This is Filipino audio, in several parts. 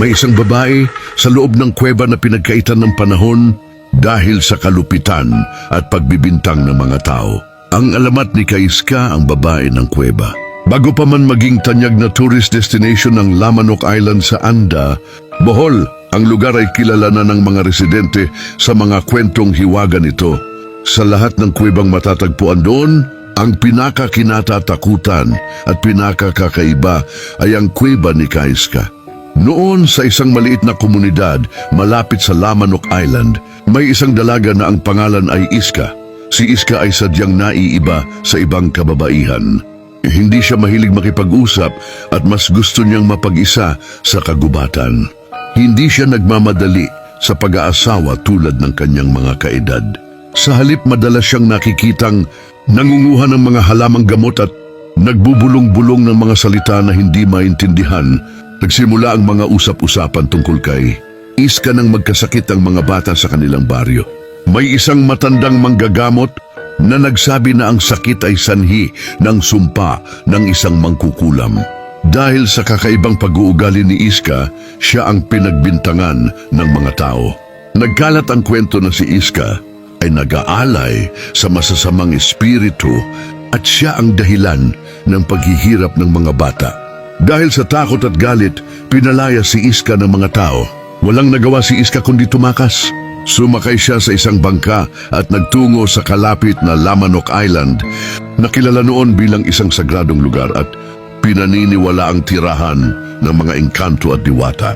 May isang babae sa loob ng kuweba na pinagkaitan ng panahon dahil sa kalupitan at pagbibintang ng mga tao. Ang alamat ni Kaiska ang babae ng kuweba. Bago pa man maging tanyag na tourist destination ng Lamanok Island sa Anda, Bohol, ang lugar ay kilala na ng mga residente sa mga kwentong hiwaga nito. Sa lahat ng kuwebang matatagpuan doon, ang pinakakinatatakutan at pinakakakaiba ay ang kuweba ni Kaiska. Noon sa isang maliit na komunidad malapit sa Lamanok Island, may isang dalaga na ang pangalan ay Iska. Si Iska ay sadyang naiiba sa ibang kababaihan. Hindi siya mahilig makipag-usap at mas gusto niyang mapag-isa sa kagubatan. Hindi siya nagmamadali sa pag-aasawa tulad ng kanyang mga kaedad. Sa halip madalas siyang nakikitang nangunguha ng mga halamang gamot at nagbubulong-bulong ng mga salita na hindi maintindihan. Nagsimula ang mga usap-usapan tungkol kay Iska nang magkasakit ang mga bata sa kanilang baryo. May isang matandang manggagamot na nagsabi na ang sakit ay sanhi ng sumpa ng isang mangkukulam. Dahil sa kakaibang pag-uugali ni Iska, siya ang pinagbintangan ng mga tao. Nagkalat ang kwento na si Iska ay nag-aalay sa masasamang espiritu at siya ang dahilan ng paghihirap ng mga bata. Dahil sa takot at galit, pinalaya si Iska ng mga tao. Walang nagawa si Iska kundi tumakas. Sumakay siya sa isang bangka at nagtungo sa kalapit na Lamanok Island na kilala noon bilang isang sagradong lugar at pinaniniwala ang tirahan ng mga engkanto at diwata.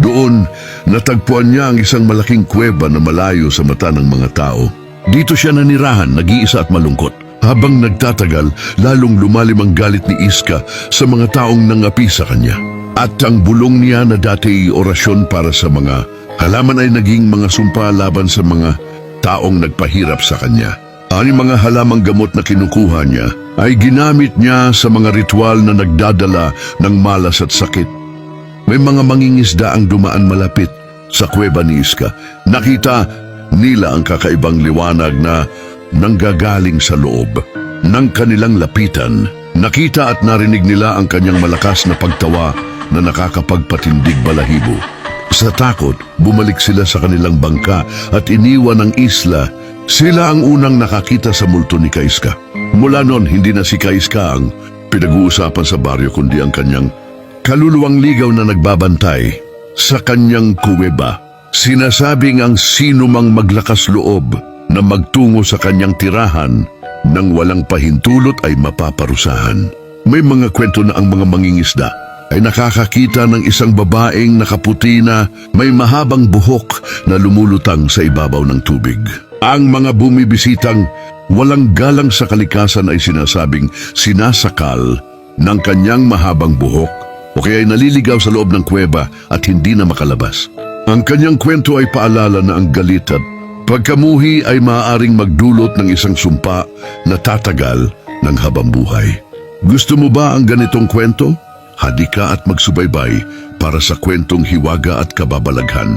Doon, natagpuan niya ang isang malaking kuweba na malayo sa mata ng mga tao. Dito siya nanirahan, nag-iisa at malungkot. Habang nagtatagal, lalong lumalim ang galit ni Iska sa mga taong nangapi sa kanya. At ang bulong niya na dati orasyon para sa mga halaman ay naging mga sumpa laban sa mga taong nagpahirap sa kanya. Ang mga halamang gamot na kinukuha niya ay ginamit niya sa mga ritual na nagdadala ng malas at sakit. May mga mangingisda ang dumaan malapit sa kuweba ni Iska. Nakita nila ang kakaibang liwanag na nanggagaling sa loob ng kanilang lapitan. Nakita at narinig nila ang kanyang malakas na pagtawa na nakakapagpatindig balahibo. Sa takot, bumalik sila sa kanilang bangka at iniwan ang isla. Sila ang unang nakakita sa multo ni Kaiska. Mula noon, hindi na si Kaiska ang pinag-uusapan sa baryo kundi ang kanyang kaluluwang ligaw na nagbabantay sa kanyang kuweba. Sinasabing ang sino mang maglakas loob na magtungo sa kanyang tirahan nang walang pahintulot ay mapaparusahan. May mga kwento na ang mga mangingisda ay nakakakita ng isang babaeng nakaputi na may mahabang buhok na lumulutang sa ibabaw ng tubig. Ang mga bumibisitang walang galang sa kalikasan ay sinasabing sinasakal ng kanyang mahabang buhok o kaya ay naliligaw sa loob ng kuweba at hindi na makalabas. Ang kanyang kwento ay paalala na ang galit at pagkamuhi ay maaaring magdulot ng isang sumpa na tatagal ng habang buhay. Gusto mo ba ang ganitong kwento? Hadika at magsubaybay para sa kwentong hiwaga at kababalaghan.